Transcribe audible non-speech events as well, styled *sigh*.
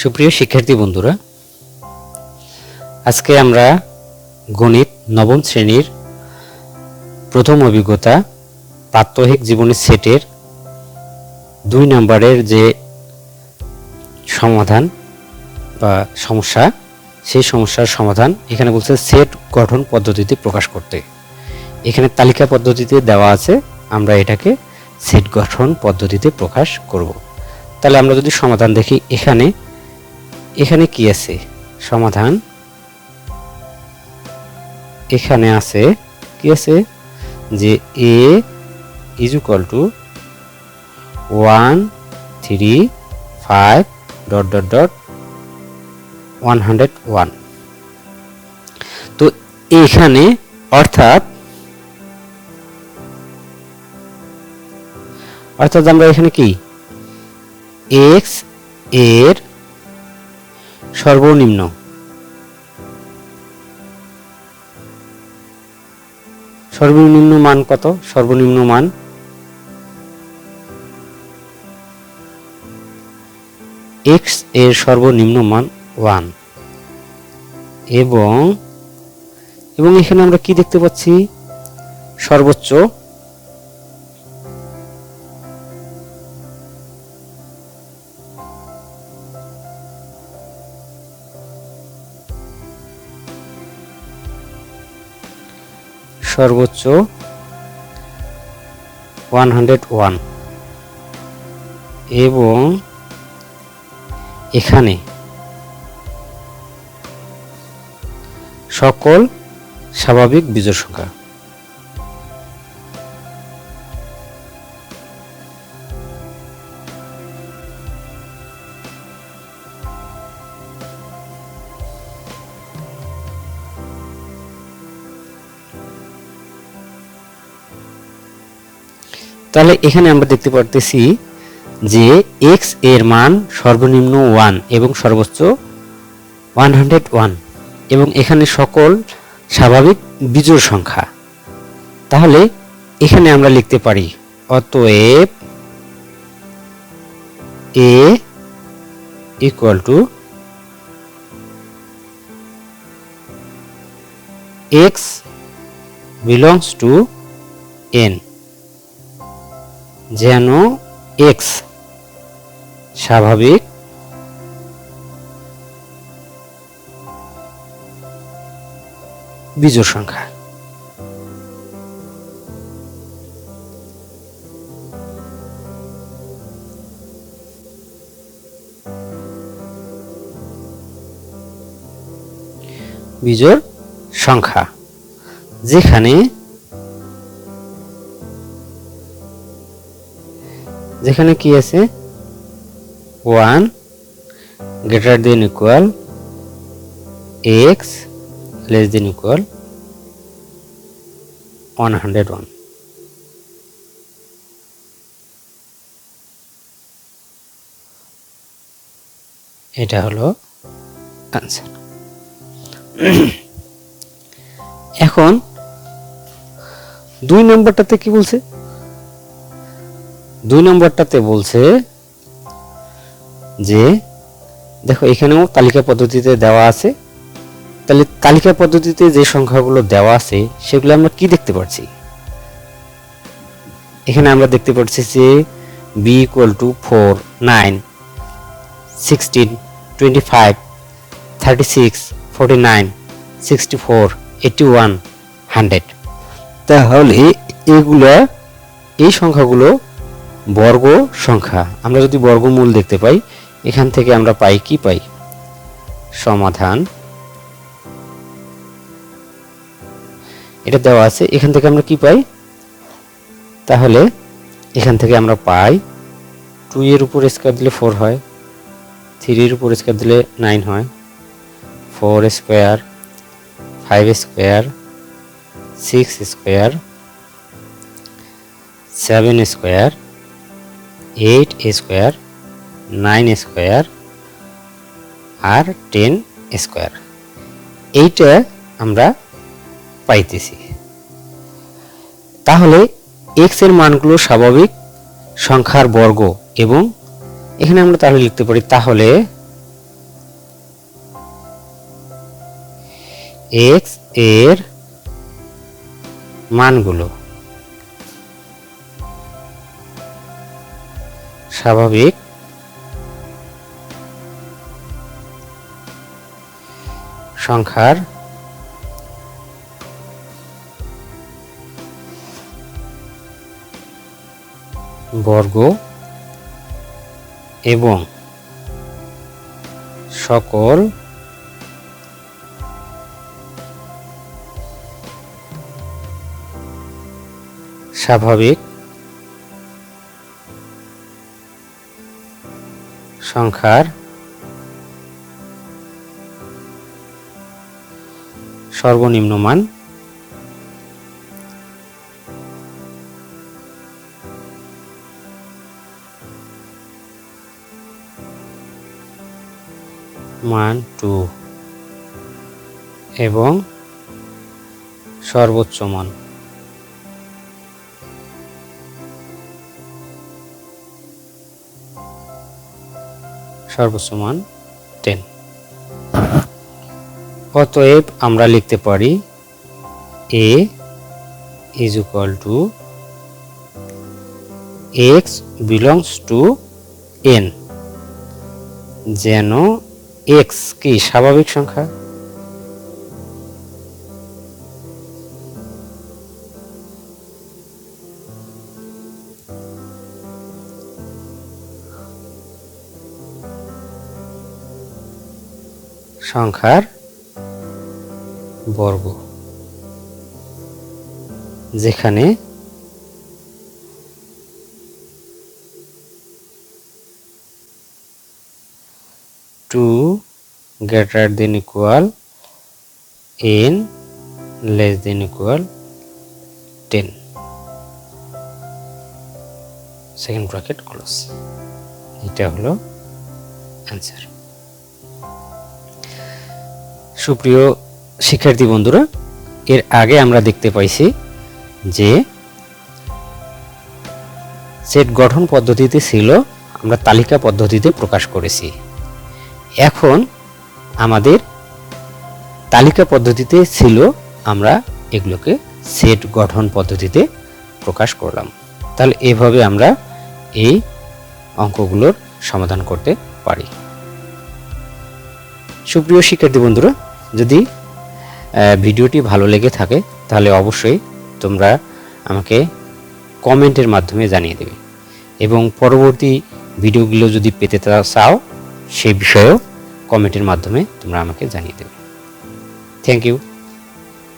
সুপ্রিয় শিক্ষার্থী বন্ধুরা, আজকে আমরা গণিত নবম শ্রেণির প্রথম অভিজ্ঞতা প্রাত্যহিক জীবনের সেটের দুই নম্বরের যে সমাধান বা সমস্যা, সেই সমস্যার সমাধান এখানে বলছে সেট গঠন পদ্ধতিতে প্রকাশ করতে। এখানে তালিকা পদ্ধতিতে দেওয়া আছে, আমরা এটাকে সেট গঠন পদ্ধতিতে প্রকাশ করব। তাহলে আমরা যদি সমাধান দেখি এখানে এখানে কি আছে? সমাধান। এখানে আছে কি আছে? যে A is equal to one three five dot dot dot one hundred one তো এখানে অর্থাৎ অর্থাৎ আমরা এখানে কি? এক্সের সর্বনিম্ন। সর্বনিম্ন মান কত? সর্বনিম্ন মান এক্সের সর্বনিম্ন মান ওয়ান এবং এবং এখানে আমরা কি দেখতে পাচ্ছি? সর্বোচ্চ সর্বোচ্চ ওয়ান হান্ড্রেড ওয়ান। এবং এখানে সকল স্বাভাবিক বীজের সংখ্যা। তাহলে এখানে আমরা দেখতে পারতেছি যে এক্সের মান সর্বনিম্ন ওয়ান এবং সর্বোচ্চ ওয়ান হান্ড্রেড ওয়ান এবং এখানে সকল স্বাভাবিক বিজোড় সংখ্যা। তাহলে এখানে আমরা লিখতে পারি, অতএব A equal to X belongs to N যেন এক্স। স্বাভাবিক। বিজোড় সংখ্যা। বিজোড় সংখ্যা। যেখানে যেখানে কি আছে? One greater than equal X less than equal one hundred one এটা হলো আনসার *coughs* এখন দুই নম্বরটাতে কি বলছে? দুই নম্বরটাতে বলছে যে, দেখো, এখানেও তালিকা পদ্ধতিতে দেওয়া আছে। তাহলে তালিকা পদ্ধতিতে যে সংখ্যাগুলো দেওয়া আছে, সেগুলো আমরা কি দেখতে পাচ্ছি এখানে আমরা দেখতে পাচ্ছি যে B equal to four nine sixteen twenty five thirty six forty nine sixty four eighty one hundred তাহলে এগুলো, এই সংখ্যাগুলো বর্গ সংখ্যা। আমরা যদি বর্গমূল দেখতে পাই, এখান থেকে আমরা পাই কি পাই? সমাধান। এটা দেওয়া আছে, এখান থেকে আমরা কি পাই? তাহলে এখান থেকে আমরা পাই টু এর উপর স্কোয়ার দিলে ফোর হয় থ্রির উপর স্কোয়ার দিলে নাইন হয় four square five square six square seven square eight square, nine square আর টেন স্কোয়ার। এইটা আমরা পাইতেছি। তাহলে এক্সের মানগুলো স্বাভাবিক সংখ্যার বর্গ এবং এখানে আমরা তাহলে লিখতে পারি তাহলে এক্সের মানগুলো স্বাভাবিক। সংখ্যার বর্গ এবং সকল স্বাভাবিক সংখ্যার সর্বনিম্ন মান মান টু এবং সর্বোচ্চ মান। সর্বোচ্চ মান টেন অতএব আমরা লিখতে পারি A is equal to X belongs to N যেন এক্স কি স্বাভাবিক সংখ্যা? সংখ্যার বর্গ, যেখানে two greater than equal n less than equal 10 second bracket close এটা হলো অ্যান্সার সুপ্রিয় শিক্ষার্থী বন্ধুরা, এর আগে আমরা দেখতে পাইছি যে সেট গঠন পদ্ধতিতে ছিল, আমরা তালিকা পদ্ধতিতে প্রকাশ করেছি। এখন আমাদের তালিকা পদ্ধতিতে ছিল, আমরা এগুলোকে সেট গঠন পদ্ধতিতে প্রকাশ করলাম। তাহলে এভাবে আমরা এই অঙ্কগুলোর সমাধান করতে পারি। সুপ্রিয় শিক্ষার্থী বন্ধুরা যদি ভিডিওটি ভালো লেগে থাকে, তাহলে অবশ্যই তোমরা আমাকে কমেন্টের মাধ্যমে জানিয়ে দেবে। এবং পরবর্তী ভিডিওগুলো যদি পেতে চাও, সেই বিষয়েও কমেন্টের মাধ্যমে তোমরা আমাকে জানিয়ে দেবে। Thank you